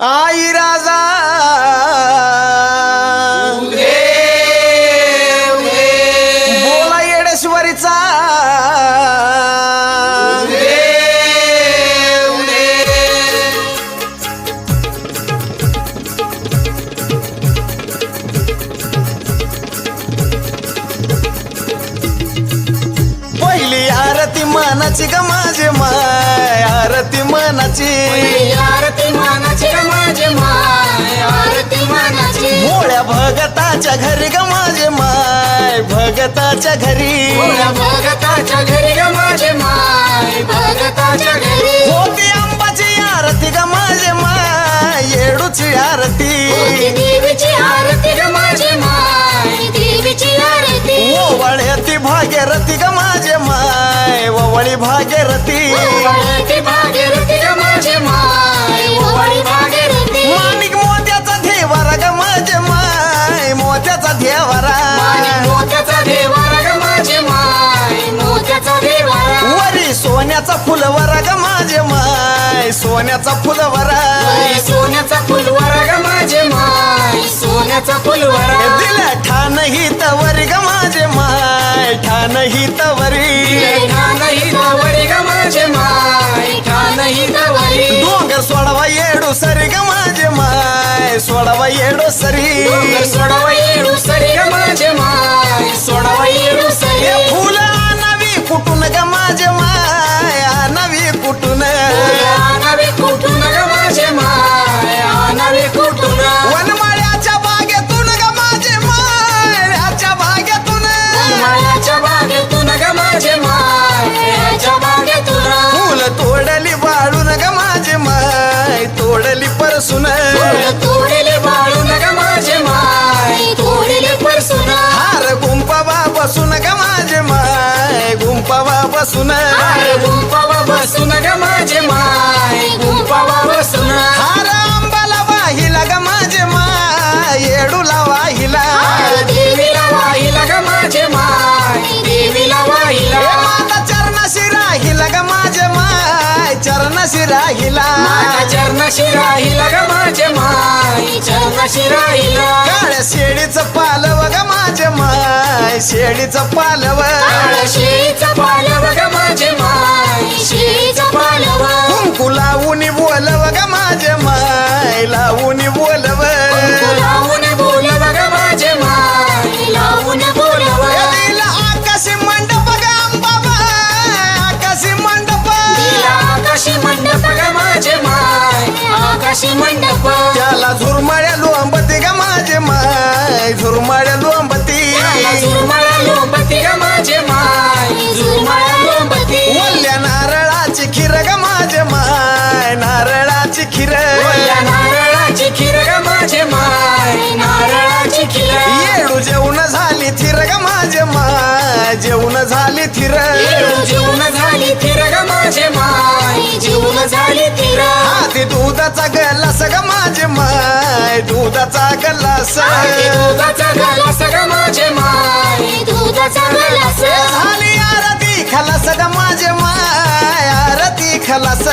आई राजा. बोला येडेश्वरीचा. पहिली आरती मानाची ग माझे माय आरती मानाची. आरती मानाची भगताच्या घरी ग माझे माय भगताच्या घरी. भगताच्या घरी ग माझे माय भगताच्या घरी. होती अंबाची आरती ग माझे माय येडूची आरती. देवीची आरती ग माझे माय देवीची आरती. ओवळ्याती भाग्यरथी ग माझे माय ओवळी भाग्यरथी. ओवाळती भागीरथी ग माझे माय. सोन्याचा फुलवरा ग माझे माय सोन्याचा फुलवरा. वरी सोन्याचा फुलवारा ग माझे माय सोन्याचा फुलवारा. दिल्या ठाण ही तवरी ग माझे माय ठाण ही तवरी ठाणही गावरी ग माझे माय ठाणही गावरी डोंगर सोडवा येडू सरी ग माझे माय सोडवा येडू सरी. सोडवा तोडली परसून. तोडले बाळून ग माझे माय. तोडले परसून. हार गुंपावा बसून ग माझे माय. गुंपावा बसून राहिला. माझ्या चरणाशी राहिला ग माझे माय. चरणाशी राहिला. काळ्या शेळीचं पालव ग माझे माय. शेळीचं पालव. शेळीचा पालव ग माझे माय. शेळीचा पालव. कुंकू लावून बोलव ग माझे माय. लावून बोलव. लावून बोलव ग माझे माय. लावून बोलव. दिला आकाशी मंडप ग अंबाबा आकाशी मंडप. दिला आकाशी मंडप ग माझे माय मंडप त्याला झुरमाळ्या लोंबती ग माझे माय. झुरमाळ्या लोंबती त्याला झुरमाळा लोंबती ग माझे माय. झुरमाळा लोंबती वल्ल्या नारळाची खीर ग माझे माय. नारळाची खीर. नारळाची खीर ग माझे माय. नारळाची खीर. येडू जेवण झाली थिर ग माझे माय. जेवण झाली थिर. येडू जेवण झाली ग माझे माय. जेवण झाली खीर हाती दुधाचा गलास ग माझे माय. दुधाचा आधी दुधाचा गलास ग माझे माय. दुधाचा झाली आरती खलास ग माझे माय. आरती खलास